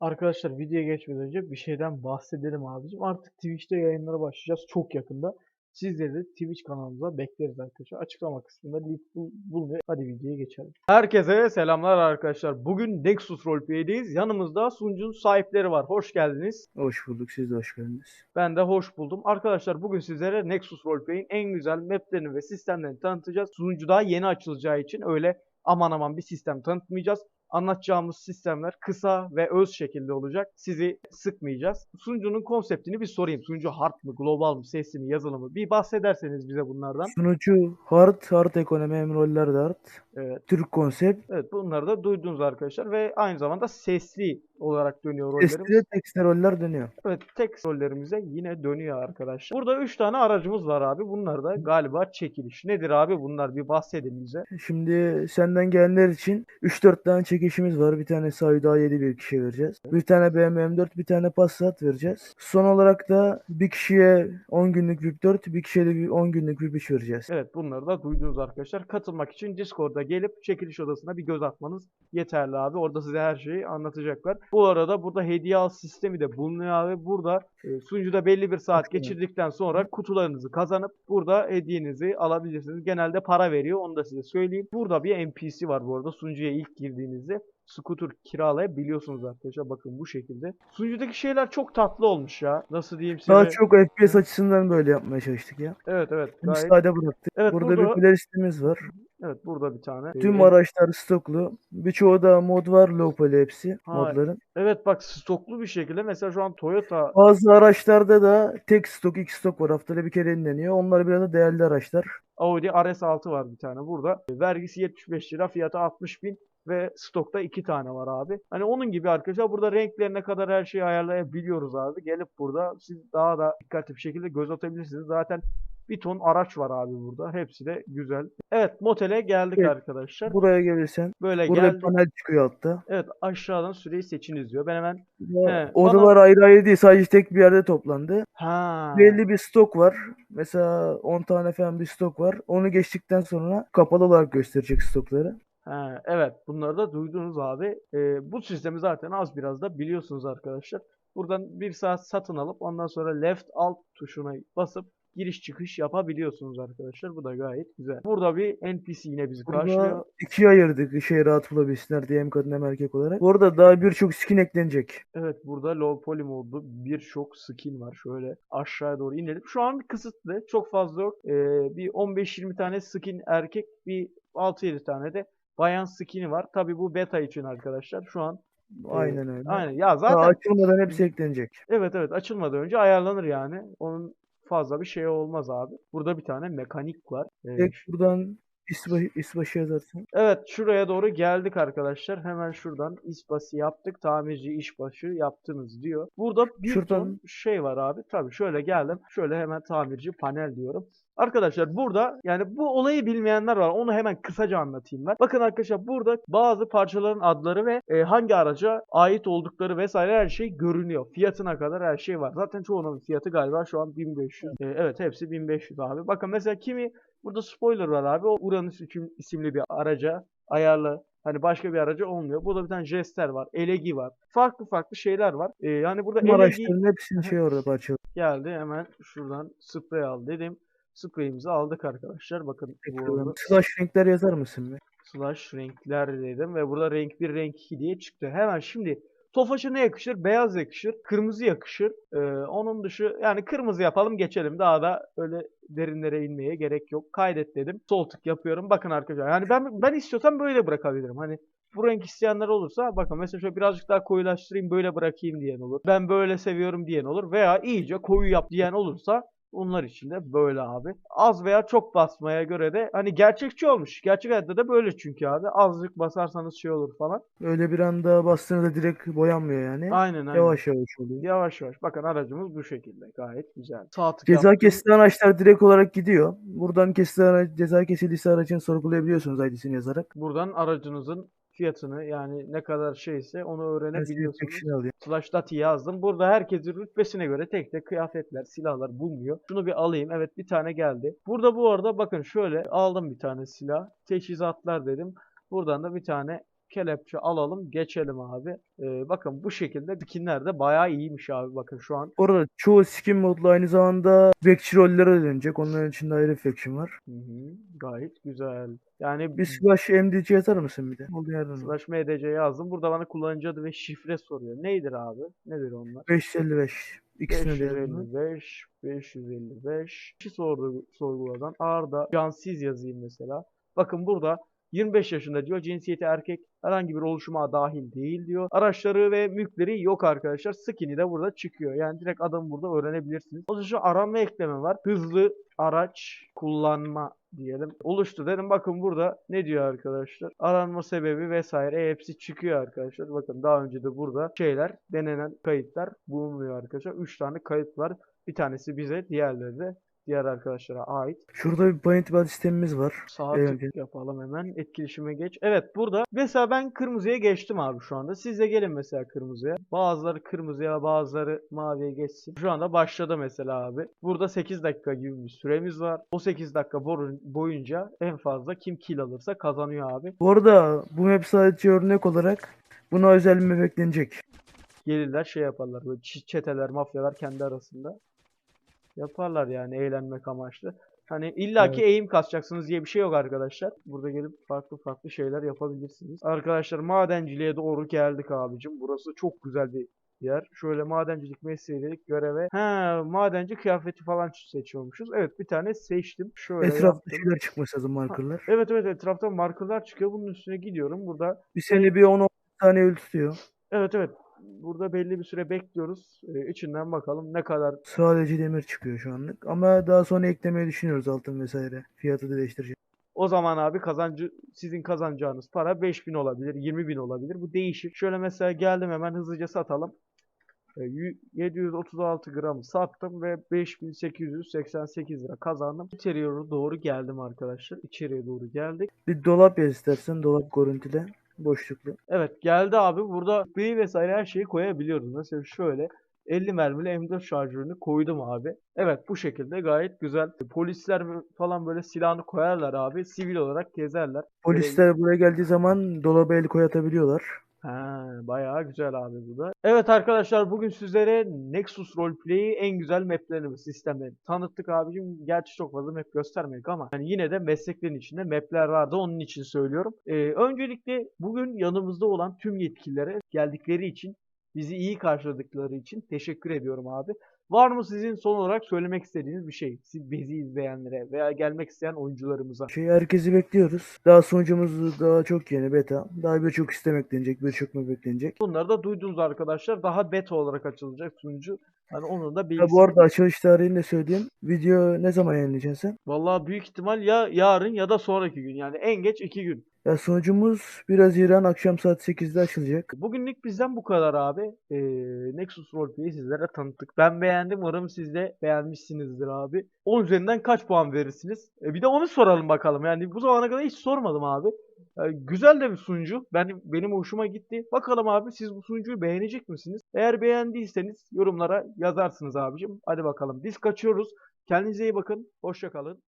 Arkadaşlar videoya geçmeden önce bir şeyden bahsedelim abicim. Artık Twitch'te yayınlara başlayacağız çok yakında. Sizleri de Twitch kanalımıza bekleriz arkadaşlar. Açıklama kısmında link bul- bulunuyor. Hadi videoya geçelim. Herkese selamlar arkadaşlar. Bugün Nexus Roleplay'deyiz. Yanımızda sunucunun sahipleri var. Hoş geldiniz. Hoş bulduk, siz de hoş geldiniz. Ben de hoş buldum. Arkadaşlar bugün sizlere Nexus Roleplay'in en güzel maplerini ve sistemlerini tanıtacağız. Sunucu daha yeni açılacağı için öyle aman aman bir sistem tanıtmayacağız. Anlatacağımız sistemler kısa ve öz şekilde olacak. Sizi sıkmayacağız. Sunucunun konseptini bir sorayım. Sunucu hard mı, global mı, sesli mi, yazılı mı? Bir bahsederseniz bize bunlardan. Sunucu hard, hard ekonomi hem roller de hard. Evet. Türk konsept. Evet bunları da duydunuz arkadaşlar ve aynı zamanda sesli olarak dönüyor rollerimiz. Testleri tekstil roller dönüyor. Evet tek rollerimize yine dönüyor arkadaşlar. Burada 3 tane aracımız var abi. Bunlar da galiba çekiliş. Nedir abi bunlar bir bahsedin bize. Şimdi senden gelenler için 3-4 tane çekişimiz var. Bir tane Sayda 7 bir kişiye vereceğiz. Bir tane BMW M4, bir tane Passat vereceğiz. Son olarak da bir kişiye 10 günlük VIP 4, bir kişiye de 10 günlük VIP 3 vereceğiz. Evet bunları da duydunuz arkadaşlar. Katılmak için Discord'a gelip çekiliş odasına bir göz atmanız yeterli abi. Orada size her şeyi anlatacaklar. Bu arada burada hediye al sistemi de bulunuyor abi. Burada e, sunucuda belli bir saat geçirdikten sonra kutularınızı kazanıp burada hediyenizi alabilirsiniz. Genelde para veriyor onu da size söyleyeyim. Burada bir NPC var bu arada sunucuya ilk girdiğinizde. Scooter kiralayabiliyorsunuz arkadaşlar. Bakın bu şekilde. Sunucudaki şeyler çok tatlı olmuş ya. Nasıl diyeyim size? Daha çok FPS açısından böyle yapmaya çalıştık ya. Evet evet. Gayet... sade bıraktık. Evet burada, burada, bir playlistimiz var. Evet burada bir tane. Tüm araçlar stoklu. Birçoğu da mod var low poly hepsi Ha, modların. Evet bak stoklu bir şekilde mesela şu an Toyota Bazı araçlarda da tek stok, iki stok var. Haftada bir kere yenileniyor. Onlar biraz da değerli araçlar. Audi RS6 var bir tane burada. Vergisi 75 lira, fiyatı 60 bin ve stokta iki tane var abi. Hani onun gibi arkadaşlar burada renklerine kadar her şeyi ayarlayabiliyoruz abi. Gelip burada siz daha da dikkatli bir şekilde göz atabilirsiniz. Zaten bir ton araç var abi burada. Hepsi de güzel. Evet motele geldik Evet, arkadaşlar. Buraya gelirsen Böyle burada geldik. panel çıkıyor altta. Evet aşağıdan süreyi seçiniz diyor. Ben hemen He, Odalar ayrı ayrı değil. Sadece tek bir yerde toplandı. ha Belli bir stok var. Mesela 10 tane falan bir stok var. Onu geçtikten sonra kapalı olarak gösterecek stokları. Ha, evet bunları da duydunuz abi. Ee, bu sistemi zaten az biraz da biliyorsunuz arkadaşlar. Buradan bir saat satın alıp ondan sonra left alt tuşuna basıp giriş çıkış yapabiliyorsunuz arkadaşlar. Bu da gayet güzel. Burada bir NPC yine bizi karşılıyor. Burada ikiye ayırdık şey rahat bulabilsinler diye hem kadın hem erkek olarak. Bu arada daha birçok skin eklenecek. Evet burada low poly modlu birçok skin var. Şöyle aşağıya doğru inelim. Şu an kısıtlı. Çok fazla yok. Ee, bir 15-20 tane skin erkek bir 6-7 tane de bayan skin'i var. Tabi bu beta için arkadaşlar. Şu an Aynen öyle. aynen. Ya Daha zaten açılmadan hepsi eklenecek. Evet evet açılmadan önce ayarlanır yani. Onun fazla bir şey olmaz abi. Burada bir tane mekanik var. Tek buradan isbaşı, isbaşı yazarsın. evet şuraya doğru geldik arkadaşlar. Hemen şuradan isbası yaptık. Tamirci işbaşı yaptınız diyor. Burada bir ton Şuradan- şey var abi. Tabii şöyle geldim. Şöyle hemen tamirci panel diyorum. Arkadaşlar burada yani bu olayı bilmeyenler var. Onu hemen kısaca anlatayım ben. Bakın arkadaşlar burada bazı parçaların adları ve e, hangi araca ait oldukları vesaire her şey görünüyor. Fiyatına kadar her şey var. Zaten çoğunun fiyatı galiba şu an 1500. E, evet hepsi 1500 abi. Bakın mesela kimi burada spoiler var abi. O Uranüs isim- isimli bir araca ayarlı. Hani başka bir araca olmuyor. Burada bir tane Jester var. Elegi var. Farklı farklı şeyler var. E, yani burada Bu Elegi hepsinin şey orada parçalı. geldi. Hemen şuradan sprey al dedim. Spreyimizi aldık arkadaşlar. Bakın bu arada Slash renkler yazar mısın be? slash renkler dedim ve burada renk 1 renk 2 diye çıktı. Hemen şimdi Tofaş'a ne yakışır? Beyaz yakışır. Kırmızı yakışır. Ee, onun dışı yani kırmızı yapalım geçelim. Daha da öyle derinlere inmeye gerek yok. Kaydet dedim. Sol tık yapıyorum. Bakın arkadaşlar. Yani ben ben istiyorsam böyle bırakabilirim. Hani bu renk isteyenler olursa bakın mesela şöyle birazcık daha koyulaştırayım böyle bırakayım diyen olur. Ben böyle seviyorum diyen olur. Veya iyice koyu yap diyen olursa onlar için de böyle abi. Az veya çok basmaya göre de hani gerçekçi olmuş. Gerçek hayatta da böyle çünkü abi. Azıcık basarsanız şey olur falan. Öyle bir anda bastığınızda direkt boyanmıyor yani. Aynen aynen. Yavaş yavaş oluyor. Yavaş yavaş. Bakın aracımız bu şekilde. Gayet güzel. Sağ Ceza kesilen araçlar direkt olarak gidiyor. Buradan kesilen araç, ceza kesildiyse aracını sorgulayabiliyorsunuz ID'sini yazarak. Buradan aracınızın fiyatını yani ne kadar şeyse onu öğrenebiliyorsunuz. Alıyor. Slash dati yazdım. Burada herkesin rütbesine göre tek tek kıyafetler, silahlar bulunuyor. Şunu bir alayım. Evet bir tane geldi. Burada bu arada bakın şöyle aldım bir tane silah. Teçhizatlar dedim. Buradan da bir tane kelepçe alalım geçelim abi. Ee, bakın bu şekilde skinler de bayağı iyiymiş abi bakın şu an. Orada çoğu skin modlu aynı zamanda bekçi rollere dönecek. Onların içinde ayrı faction var. Hı hı, gayet güzel. Yani Bir slash MDC yazar mısın bir de? Olduğu yerden. slash MDC yazdım. Burada bana kullanıcı adı ve şifre soruyor. Neydir abi? Nedir onlar? 555. İkisini de yazdım. 555, 555. Kişi sordu, sorguladan Arda Cansiz yazayım mesela. Bakın burada 25 yaşında diyor. Cinsiyeti erkek. Herhangi bir oluşuma dahil değil diyor. Araçları ve mülkleri yok arkadaşlar. Skin'i de burada çıkıyor. Yani direkt adamı burada öğrenebilirsiniz. O şu aranma ekleme var. Hızlı araç kullanma diyelim. Oluştu dedim. Bakın burada ne diyor arkadaşlar? Aranma sebebi vesaire hepsi çıkıyor arkadaşlar. Bakın daha önce de burada şeyler denenen kayıtlar bulunmuyor arkadaşlar. 3 tane kayıt var. Bir tanesi bize, diğerleri de diğer arkadaşlara ait. Şurada bir paint bal sistemimiz var. Sağ Evet. yapalım hemen. Etkileşime geç. Evet burada mesela ben kırmızıya geçtim abi şu anda. Siz de gelin mesela kırmızıya. Bazıları kırmızıya bazıları maviye geçsin. Şu anda başladı mesela abi. Burada 8 dakika gibi bir süremiz var. O 8 dakika boyunca en fazla kim kill alırsa kazanıyor abi. Bu arada bu map sadece örnek olarak buna özel bir map eklenecek. Gelirler şey yaparlar böyle çeteler, mafyalar kendi arasında yaparlar yani eğlenmek amaçlı. Hani illaki eğim kasacaksınız diye bir şey yok arkadaşlar. Burada gelip farklı farklı şeyler yapabilirsiniz. Arkadaşlar madenciliğe doğru geldik abicim. Burası çok güzel bir yer. Şöyle madencilik mesleği dedik göreve. He madenci kıyafeti falan seçiyormuşuz. Evet bir tane seçtim. Şöyle Etrafta şeyler çıkması lazım markerlar. Evet evet etrafta markerlar çıkıyor. Bunun üstüne gidiyorum. Burada Bir seni bir 10 saniye öyle tutuyor. evet evet burada belli bir süre bekliyoruz. Ee, içinden bakalım ne kadar Sadece demir çıkıyor şu anlık. Ama daha sonra eklemeyi düşünüyoruz altın vesaire. Fiyatı da değiştireceğiz. O zaman abi kazancı sizin kazanacağınız para 5000 olabilir, 20000 olabilir. Bu değişir. Şöyle mesela geldim hemen hızlıca satalım. E, yü- 736 gramı sattım ve 5888 lira kazandım. İçeriye doğru geldim arkadaşlar. İçeriye doğru geldik. Bir dolap yaz istersen. Dolap görüntüde. Boşluklu. Evet geldi abi. Burada beyi vesaire her şeyi koyabiliyoruz. Mesela şöyle 50 mermili M4 şarjörünü koydum abi. Evet bu şekilde gayet güzel. Polisler falan böyle silahını koyarlar abi. Sivil olarak gezerler. Polisler buraya geldiği zaman dolaba el koyatabiliyorlar. Ha, bayağı güzel abi bu da. Evet arkadaşlar bugün sizlere Nexus Roleplay'i en güzel maplerini, sistemlerini tanıttık abicim. Gerçi çok fazla map göstermedik ama hani yine de mesleklerin içinde mapler vardı onun için söylüyorum. Ee, öncelikle bugün yanımızda olan tüm yetkililere geldikleri için bizi iyi karşıladıkları için teşekkür ediyorum abi. Var mı sizin son olarak söylemek istediğiniz bir şey? Siz bizi izleyenlere veya gelmek isteyen oyuncularımıza. Şey herkesi bekliyoruz. Daha sunucumuz daha çok yeni beta. Daha birçok sistem eklenecek, birçok map eklenecek. Bunları da duydunuz arkadaşlar. Daha beta olarak açılacak sunucu. Hani onun da Ya bilgisini... bu arada açılış tarihini de söyleyeyim. Video ne zaman yayınlayacaksın sen? Vallahi büyük ihtimal ya yarın ya da sonraki gün. Yani en geç iki gün. Ya sunucumuz 1 Haziran akşam saat 8'de açılacak. Bugünlük bizden bu kadar abi. Ee, Nexus Roleplay'i sizlere tanıttık. Ben beğendim. Umarım siz de beğenmişsinizdir abi. 10 üzerinden kaç puan verirsiniz? E, bir de onu soralım bakalım. Yani bu zamana kadar hiç sormadım abi. E, güzel de bir sunucu. Benim, benim hoşuma gitti. Bakalım abi siz bu sunucuyu beğenecek misiniz? Eğer beğendiyseniz yorumlara yazarsınız abicim. Hadi bakalım. Biz kaçıyoruz. Kendinize iyi bakın. Hoşça kalın.